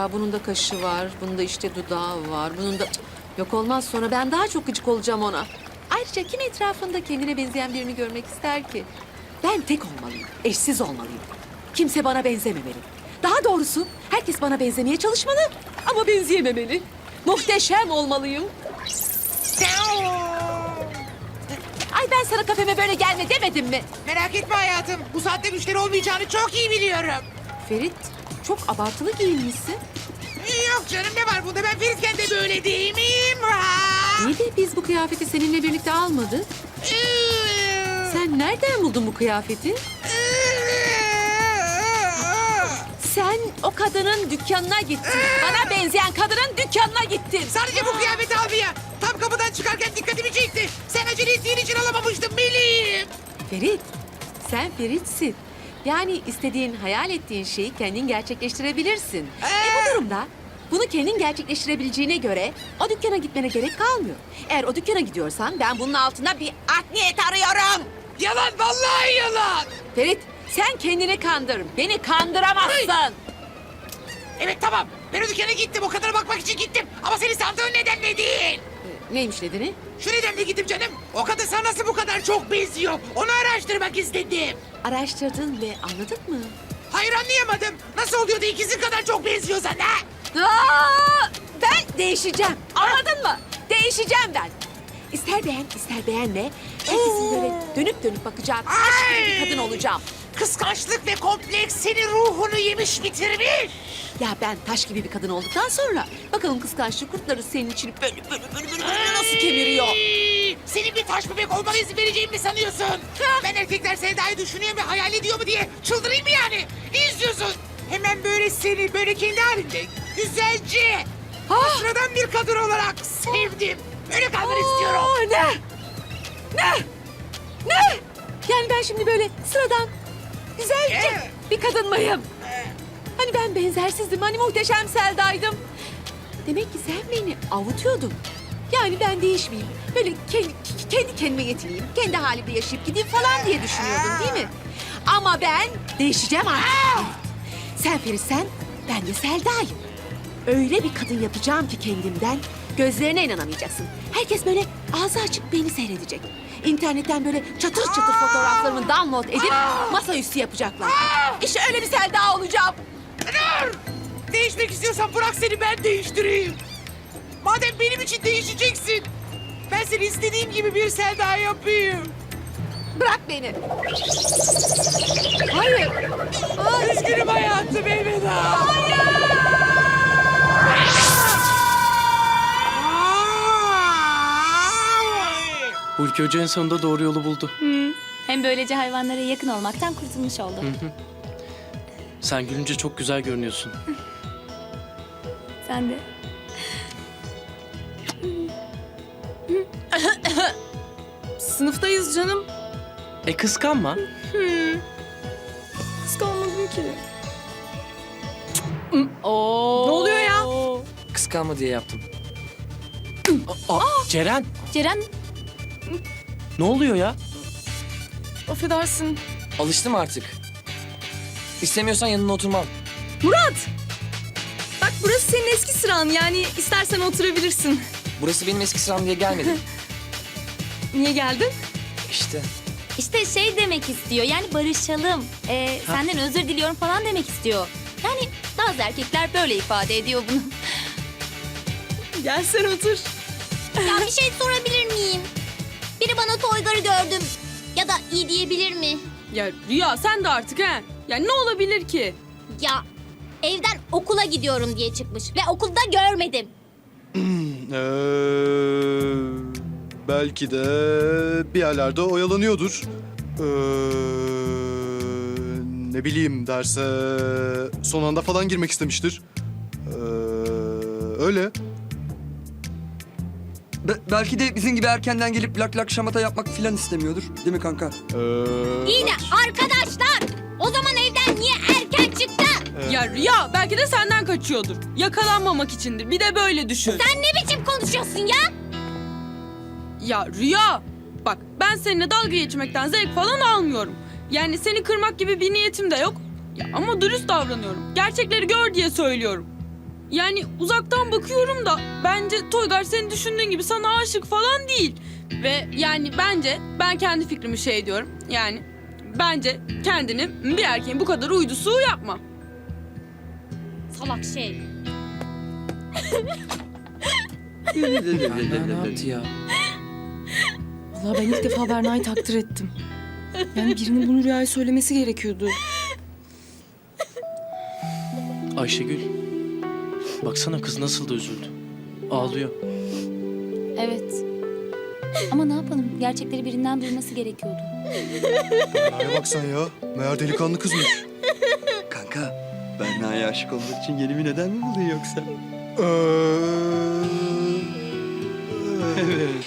Ya bunun da kaşı var, bunun da işte dudağı var, bunun da... Yok olmaz sonra ben daha çok gıcık olacağım ona. Ayrıca kim etrafında kendine benzeyen birini görmek ister ki? Ben tek olmalıyım, eşsiz olmalıyım. Kimse bana benzememeli. Daha doğrusu herkes bana benzemeye çalışmalı ama benzeyememeli. Muhteşem olmalıyım. Ay ben sana kafeme böyle gelme demedim mi? Merak etme hayatım. Bu saatte müşteri olmayacağını çok iyi biliyorum. Ferit çok abartılı giyinmişsin. Yok canım ne var bunda ben Feritken de böyle değil miyim? Ha? İyi de biz bu kıyafeti seninle birlikte almadık. Sen nereden buldun bu kıyafeti? Sen o kadının dükkanına gittin. Bana benzeyen kadının dükkanına gittin. Sadece bu kıyafeti almaya. Tam kapıdan çıkarken dikkatimi çekti. Sen acele ettiğin için alamamıştım meleğim. Ferit, sen Ferit'sin. Yani istediğin, hayal ettiğin şeyi kendin gerçekleştirebilirsin. E bu durumda bunu kendin gerçekleştirebileceğine göre o dükkana gitmene gerek kalmıyor. Eğer o dükkana gidiyorsan ben bunun altında bir art niyet arıyorum. Yalan vallahi yalan. Ferit, sen kendini kandır. Beni kandıramazsın. Evet tamam. Ben o dükkana gittim. O kadına bakmak için gittim. Ama senin sandığın nedenle değil. Neymiş nedeni? Şu nedenle gittim canım. O kadın sana nasıl bu kadar çok benziyor? Onu araştırmak istedim. Araştırdın ve anladın mı? Hayır anlayamadım. Nasıl oluyor da ikisi kadar çok benziyor sana? Aa, ben değişeceğim. Anladın mı? Değişeceğim ben. İster beğen, ister beğenme. Herkesin böyle dönüp dönüp bakacağı gibi bir kadın olacağım. Kıskançlık ve kompleks senin ruhunu yemiş bitirmiş. Ya ben taş gibi bir kadın olduktan sonra bakalım kıskançlık kurtları senin için böyle böyle böyle böyle, böyle nasıl kemiriyor. Ay! Senin bir taş bebek olmana izin vereceğimi mi sanıyorsun? Ben erkekler Sevda'yı düşünüyor ve hayal ediyor mu diye çıldırayım mı yani? Ne istiyorsun? Hemen böyle seni böyle kendi halinde güzelce Ah! sıradan bir kadın olarak sevdim. Öyle kalmanı istiyorum. Aa, ne? Ne? Ne? Yani ben şimdi böyle sıradan güzelce bir kadın mıyım? Hani ben benzersizdim, hani muhteşem Selda'ydım. Demek ki sen beni avutuyordun. Yani ben değişmeyeyim, böyle kendi, kendi kendime yetineyim, kendi halimde yaşayıp gideyim falan diye düşünüyordun değil mi? Ama ben değişeceğim artık. Sen Ferit'sen, ben de Selda'yım. Öyle bir kadın yapacağım ki kendimden, gözlerine inanamayacaksın. Herkes böyle ağzı açık beni seyredecek. İnternetten böyle çatır çatır fotoğraflarımı download edip masaüstü yapacaklar. İşte öyle bir Selda olacağım. Dur! Değişmek istiyorsan bırak seni ben değiştireyim. Madem benim için değişeceksin. Ben seni istediğim gibi bir Selda yapayım. Bırak beni. Hayır. Hayır. Üzgünüm hayatım elveda. Hulki Hoca en sonunda doğru yolu buldu. Hem böylece hayvanlara yakın olmaktan kurtulmuş oldu. Sen gülünce çok güzel görünüyorsun. Sen de. Sınıftayız canım. E kıskanma. Kıskanmadım ki. Oo. Ne oluyor ya? Kıskanma diye yaptım. Aa, Ceren Ceren ne oluyor ya? Affedersin. Alıştım artık. İstemiyorsan yanına oturmam. Murat! Bak burası senin eski sıran yani istersen oturabilirsin. Burası benim eski sıram diye gelmedim. Niye geldin? İşte. işte şey demek istiyor yani barışalım. Ee, senden özür diliyorum falan demek istiyor. Yani bazı erkekler böyle ifade ediyor bunu. Gel sen otur. Ya bir şey sorabilir miyim? Biri bana Toygar'ı gördüm. Ya da iyi diyebilir mi? Ya Rüya sen de artık ha. Ya ne olabilir ki? Ya evden okula gidiyorum diye çıkmış ve okulda görmedim. Ee, belki de bir yerlerde oyalanıyordur. Ee, ne bileyim derse son anda falan girmek istemiştir. Ee, öyle. Be- belki de bizim gibi erkenden gelip lak lak şamata yapmak filan istemiyordur. Değil mi kanka? Ee, İyi de arkadaşlar o zaman evden niye erken çıktı? Ya Rüya belki de senden kaçıyordur. Yakalanmamak içindir. Bir de böyle düşün. Sen ne biçim konuşuyorsun ya? Ya Rüya bak ben seninle dalga geçmekten zevk falan almıyorum. Yani seni kırmak gibi bir niyetim de yok. Ya ama dürüst davranıyorum. Gerçekleri gör diye söylüyorum. Yani uzaktan bakıyorum da bence Toygar senin düşündüğün gibi sana aşık falan değil. Ve yani bence ben kendi fikrimi şey diyorum. Yani bence kendini bir erkeğin bu kadar uydusu yapma. Salak şey. Berna ne yaptı ya? Vallahi ben ilk defa Berna'yı takdir ettim. Yani birinin bunu Rüya'ya söylemesi gerekiyordu. Ayşegül. Baksana kız nasıl da üzüldü. Ağlıyor. Evet. Ama ne yapalım? Gerçekleri birinden duyması gerekiyordu. Berna'ya bak sen ya. Meğer delikanlı kızmış. Kanka, Berna'ya aşık olmak için yeni bir neden mi buldun yoksa? evet.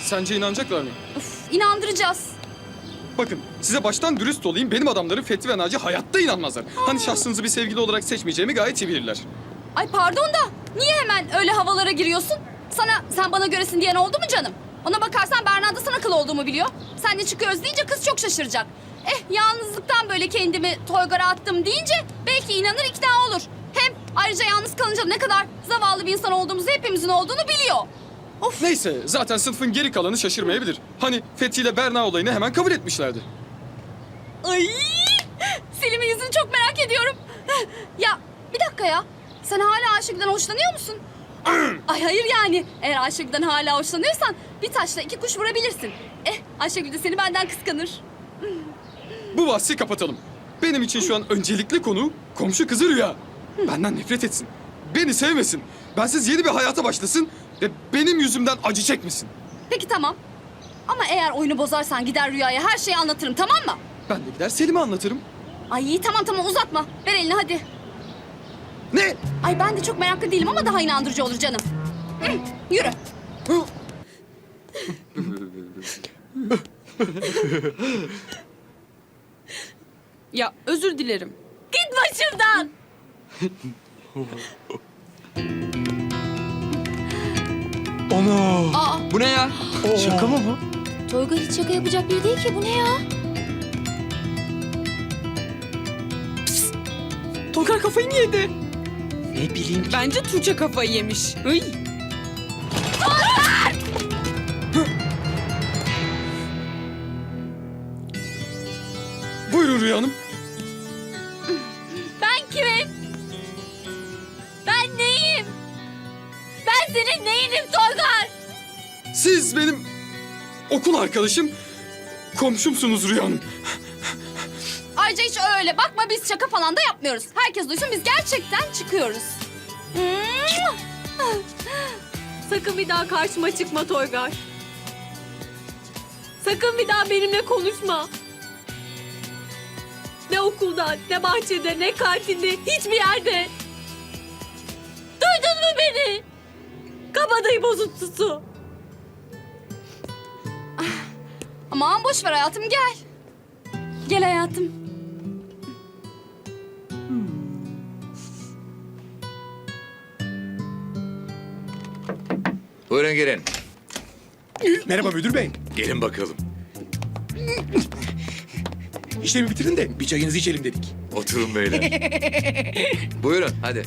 Sence inanacaklar mı? İnandıracağız. Bakın size baştan dürüst olayım. Benim adamlarım Fethi ve Naci hayatta inanmazlar. Hani şahsınızı bir sevgili olarak seçmeyeceğimi gayet iyi bilirler. Ay pardon da niye hemen öyle havalara giriyorsun? Sana sen bana göresin diyen oldu mu canım? Ona bakarsan Berna da sana kıl olduğumu biliyor. Sen de çıkıyoruz deyince kız çok şaşıracak. Eh yalnızlıktan böyle kendimi toygara attım deyince belki inanır ikna olur. Hem ayrıca yalnız kalınca ne kadar zavallı bir insan olduğumuzu hepimizin olduğunu biliyor. Neyse zaten sınıfın geri kalanı şaşırmayabilir. Hani Fethi ile Berna olayını hemen kabul etmişlerdi. Ay! Selim'in yüzünü çok merak ediyorum. Ya bir dakika ya. Sen hala Ayşegül'den hoşlanıyor musun? Ay hayır yani. Eğer Ayşegül'den hala hoşlanıyorsan bir taşla iki kuş vurabilirsin. Eh Ayşegül de seni benden kıskanır. Bu bahsi kapatalım. Benim için şu an öncelikli konu komşu kızı Rüya. Benden nefret etsin. Beni sevmesin. Bensiz yeni bir hayata başlasın ve benim yüzümden acı çekmesin. Peki tamam. Ama eğer oyunu bozarsan gider Rüya'ya her şeyi anlatırım tamam mı? Ben de gider Selim'e anlatırım. Ay iyi tamam tamam uzatma. Ver elini hadi. Ne? Ay ben de çok meraklı değilim ama daha inandırıcı olur canım. Hı, yürü. Ya özür dilerim. Git başımdan. Ana. Aa Bu ne ya? Şaka mı bu? Toygar hiç şaka yapacak biri değil ki bu ne ya? Toygar kafayı mı yedi? Ne bileyim ki. Bence Tuğçe kafayı yemiş. Ay. Buyurun Rüya Hanım. Ben kimim? Ben neyim? Ben senin neyinim Toygar? Siz benim okul arkadaşım, komşumsunuz Rüya Hanım. Hiç öyle bakma biz şaka falan da yapmıyoruz. Herkes duysun biz gerçekten çıkıyoruz. Sakın bir daha karşıma çıkma Toygar. Sakın bir daha benimle konuşma. Ne okulda, ne bahçede, ne kantinde, hiçbir yerde. Duydun mu beni? Kabadayı bozuntusu. Aman boş ver hayatım gel. Gel hayatım. Buyurun girin. Merhaba müdür bey. Gelin bakalım. İşlemi bitirin de bir çayınızı içelim dedik. Oturun beyler. Buyurun hadi.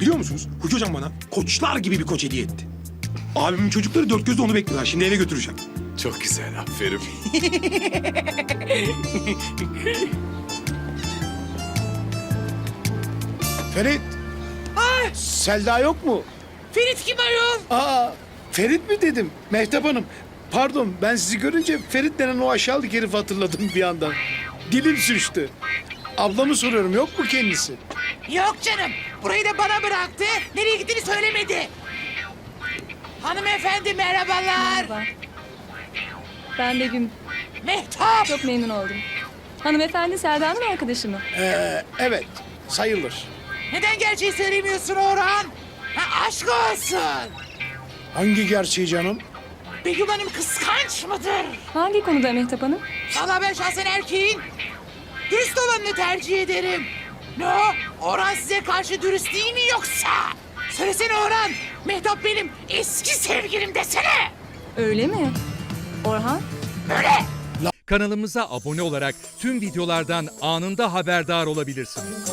Biliyor musunuz? Huki hocam bana koçlar gibi bir koç hediye etti. Abimin çocukları dört gözle onu bekliyorlar. Şimdi eve götüreceğim. Çok güzel aferin. Ferit. Selda yok mu? Ferit kim ayol? Aa, Ferit mi dedim? Mehtap Hanım. Pardon ben sizi görünce Ferit denen o aşağılık herifi hatırladım bir anda. Dilim sürçtü. Ablamı soruyorum yok mu kendisi? Yok canım. Burayı da bana bıraktı. Nereye gittiğini söylemedi. Hanımefendi merhabalar. Ben Begüm. Mehtap. Çok memnun oldum. Hanımefendi Selda'nın arkadaşı mı? Ee, evet sayılır. Neden gerçeği söylemiyorsun Orhan? Ha, aşk olsun. Hangi gerçeği canım? Begüm Hanım kıskanç mıdır? Hangi konuda Mehtap Hanım? Valla ben şahsen erkeğin dürüst olanını tercih ederim. Ne o? Orhan size karşı dürüst değil mi yoksa? Söylesene Orhan. Mehtap benim eski sevgilim desene. Öyle mi? Orhan? Böyle. Kanalımıza abone olarak tüm videolardan anında haberdar olabilirsiniz.